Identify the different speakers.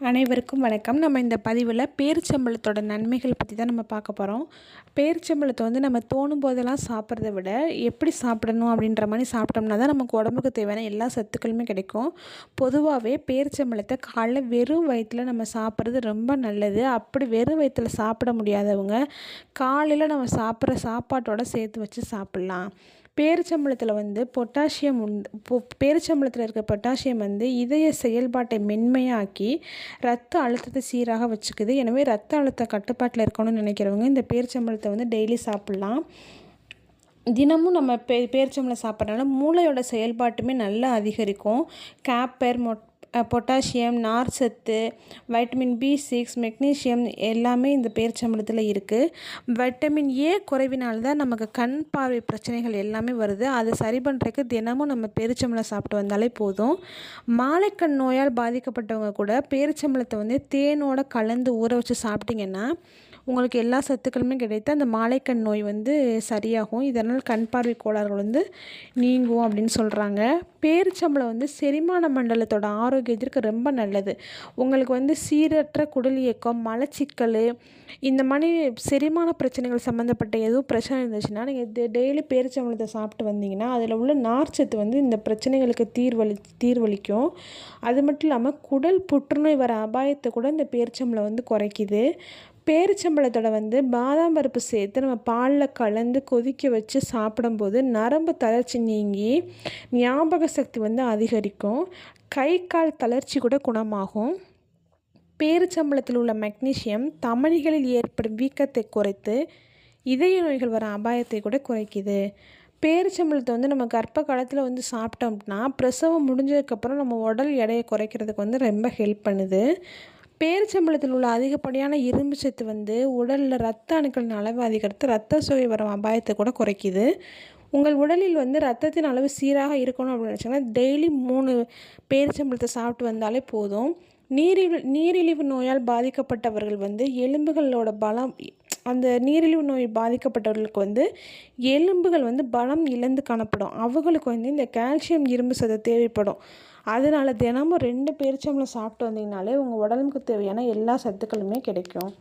Speaker 1: அனைவருக்கும் வணக்கம். நம்ம இந்த பதிவில் பேரிச்சம்பழத்தோட நன்மைகள் பற்றி தான் நம்ம பார்க்க போகிறோம் பேரிச்சம்பழத்தை வந்து நம்ம தோணும் போதெல்லாம் சாப்பிட்றத விட எப்படி சாப்பிடணும் அப்படின்ற மாதிரி சாப்பிட்டோம்னா தான் நமக்கு உடம்புக்கு தேவையான எல்லா சத்துக்களுமே கிடைக்கும். பொதுவாகவே பேரிச்சம்பழத்தை காலைல வெறும் வயிற்றில் நம்ம சாப்பிட்றது ரொம்ப நல்லது. அப்படி வெறும் வயிற்றில் சாப்பிட முடியாதவங்க காலையில் நம்ம சாப்பிட்ற சாப்பாட்டோட சேர்த்து வச்சு சாப்பிட்லாம். பேரிச்சம்பழத்தில் வந்து பொட்டாசியம் உண்டு பொ பேரிச்சம்பழத்தில் இருக்க பொட்டாசியம் வந்து இதய செயல்பாட்டை மென்மையாக்கி ரத்த அழுத்தத்தை சீராக வச்சுக்குது. எனவே ரத்த அழுத்த கட்டுப்பாட்டில் இருக்கணும்னு நினைக்கிறவங்க இந்த பேரிச்சம்பழத்தை வந்து டெய்லி சாப்பிட்லாம். தினமும் நம்ம பே பேரிச்சம்பழம் சாப்பிட்றதுனால மூளையோட செயல்பாட்டுமே நல்லா அதிகரிக்கும். கேப்பர் மொட் பொட்டாசியம் நார் சத்து வைட்டமின் பி சிக்ஸ் மெக்னீஷியம் எல்லாமே இந்த பேரிச்சம்பழத்தில் இருக்குது வைட்டமின் ஏ குறைவினால் தான் நமக்கு கண் பார்வை பிரச்சனைகள் எல்லாமே வருது. அதை சரி பண்ணுறதுக்கு தினமும் நம்ம பேரிச்சம்பழம் சாப்பிட்டு வந்தாலே போதும். மாலைக்கண் நோயால் பாதிக்கப்பட்டவங்க கூட பேரிச்சம்பழத்தை வந்து தேனோட கலந்து ஊற வச்சு சாப்பிட்டிங்கன்னா உங்களுக்கு எல்லா சத்துக்களுமே கிடைத்து அந்த மாலைக்கண் நோய் வந்து சரியாகும். இதனால் கண் பார்வை கோளாறுகள் வந்து நீங்கும் அப்படின்னு சொல்கிறாங்க பேரிச்சம்பளம் வந்து செரிமான மண்டலத்தோட ஆரோக்கியத்திற்கு ரொம்ப நல்லது. உங்களுக்கு வந்து சீரற்ற குடல் இயக்கம் மலச்சிக்கல் இந்த மாதிரி செரிமான பிரச்சனைகள் சம்மந்தப்பட்ட எதுவும் பிரச்சனை இருந்துச்சுன்னா நீங்கள் டெய்லி பேரிச்சம்பளத்தை சாப்பிட்டு வந்தீங்கன்னா அதில் உள்ள நார்ச்சத்து வந்து இந்த பிரச்சனைகளுக்கு தீர்வளி தீர்வளிக்கும். அது மட்டும் இல்லாமல் குடல் புற்றுநோய் வர அபாயத்தை கூட இந்த பேரிச்சம்பளம் வந்து குறைக்குது. பேரிச்சம்பழத்தோட வந்து பாதாம் பருப்பு சேர்த்து நம்ம பாலில் கலந்து கொதிக்க வச்சு சாப்பிடும்போது நரம்பு தளர்ச்சி நீங்கி ஞாபக சக்தி வந்து அதிகரிக்கும். கை கால் தளர்ச்சி கூட குணமாகும். பேரிச்சம்பளத்தில் உள்ள மெக்னீஷியம் தமனிகளில் ஏற்படும் வீக்கத்தை குறைத்து இதய நோய்கள் வர அபாயத்தை கூட குறைக்குது. பேரிச்சம்பளத்தை வந்து நம்ம கர்ப்ப காலத்தில் வந்து சாப்பிட்டோம்னா பிரசவம் முடிஞ்சதுக்கப்புறம் நம்ம உடல் எடையை குறைக்கிறதுக்கு வந்து ரொம்ப ஹெல்ப் பண்ணுது. பேரிச்சம்பளத்தில் உள்ள அதிகப்படியான இரும்பு சத்து வந்து உடலில் ரத்த அணுக்களின் அளவு அதிகரித்து ரத்த சுவை வரும் அபாயத்தை கூட குறைக்குது. உங்கள் உடலில் வந்து ரத்தத்தின் அளவு சீராக இருக்கணும் அப்படின்னு நினச்சிங்கன்னா டெய்லி மூணு பேரிச்சம்பளத்தை சாப்பிட்டு வந்தாலே போதும். நீரிழிவு நீரிழிவு நோயால் பாதிக்கப்பட்டவர்கள் வந்து எலும்புகளோட பலம் அந்த நீரிழிவு நோய் பாதிக்கப்பட்டவர்களுக்கு வந்து எலும்புகள் வந்து பலம் இழந்து காணப்படும். அவங்களுக்கு வந்து இந்த கால்சியம் இரும்பு சத்து தேவைப்படும். அதனால் தினமும் ரெண்டு பேரிச்சம்பளம் சாப்பிட்டு வந்தீங்கனாலே உங்கள் உடம்புக்கு தேவையான எல்லா சத்துக்களுமே கிடைக்கும்.